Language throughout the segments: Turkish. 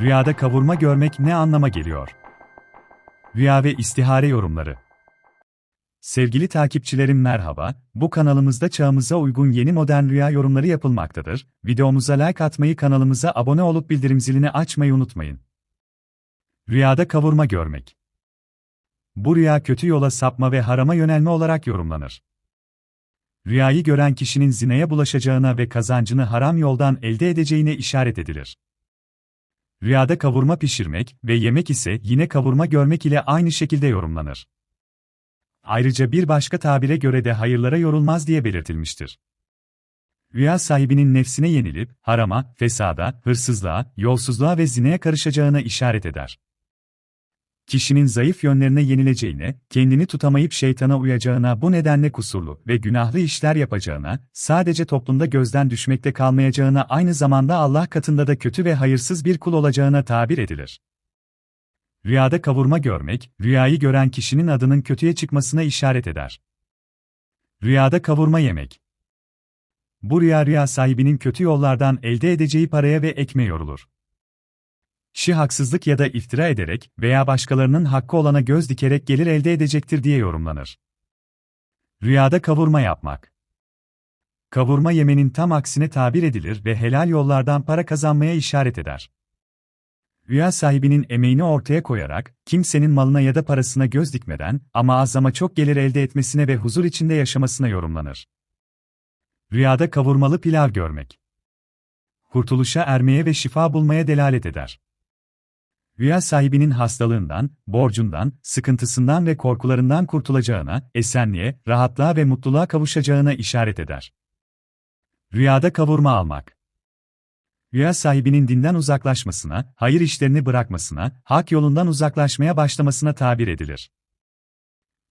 Rüyada kavurma görmek ne anlama geliyor? Rüya ve istihare yorumları. Sevgili takipçilerim merhaba, bu kanalımızda çağımıza uygun yeni modern rüya yorumları yapılmaktadır. Videomuza like atmayı, kanalımıza abone olup bildirim zilini açmayı unutmayın. Rüyada kavurma görmek. Bu rüya kötü yola sapma ve harama yönelme olarak yorumlanır. Rüyayı gören kişinin zinaya bulaşacağına ve kazancını haram yoldan elde edeceğine işaret edilir. Rüyada kavurma pişirmek ve yemek ise yine kavurma görmek ile aynı şekilde yorumlanır. Ayrıca bir başka tabire göre de hayırlara yorulmaz diye belirtilmiştir. Rüya sahibinin nefsine yenilip, harama, fesada, hırsızlığa, yolsuzluğa ve zineye karışacağına işaret eder. Kişinin zayıf yönlerine yenileceğine, kendini tutamayıp şeytana uyacağına bu nedenle kusurlu ve günahlı işler yapacağına, sadece toplumda gözden düşmekte kalmayacağına aynı zamanda Allah katında da kötü ve hayırsız bir kul olacağına tabir edilir. Rüyada kavurma görmek, rüyayı gören kişinin adının kötüye çıkmasına işaret eder. Rüyada kavurma yemek. Bu rüya rüya sahibinin kötü yollardan elde edeceği paraya ve ekmeğe yorulur. Kişi haksızlık ya da iftira ederek veya başkalarının hakkı olana göz dikerek gelir elde edecektir diye yorumlanır. Rüyada kavurma yapmak. Kavurma yemenin tam aksine tabir edilir ve helal yollardan para kazanmaya işaret eder. Rüya sahibinin emeğini ortaya koyarak, kimsenin malına ya da parasına göz dikmeden ama az ama çok gelir elde etmesine ve huzur içinde yaşamasına yorumlanır. Rüyada kavurmalı pilav görmek. Kurtuluşa ermeye ve şifa bulmaya delalet eder. Rüya sahibinin hastalığından, borcundan, sıkıntısından ve korkularından kurtulacağına, esenliğe, rahatlığa ve mutluluğa kavuşacağına işaret eder. Rüyada kavurma almak. Rüya sahibinin dinden uzaklaşmasına, hayır işlerini bırakmasına, hak yolundan uzaklaşmaya başlamasına tabir edilir.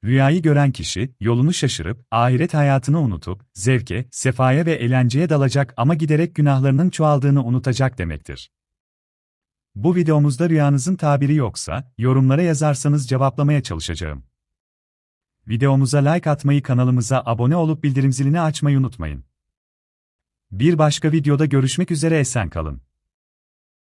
Rüyayı gören kişi, yolunu şaşırıp, ahiret hayatını unutup, zevke, sefaya ve eğlenceye dalacak ama giderek günahlarının çoğaldığını unutacak demektir. Bu videomuzda rüyanızın tabiri yoksa, yorumlara yazarsanız cevaplamaya çalışacağım. Videomuza like atmayı kanalımıza abone olup bildirim zilini açmayı unutmayın. Bir başka videoda görüşmek üzere esen kalın.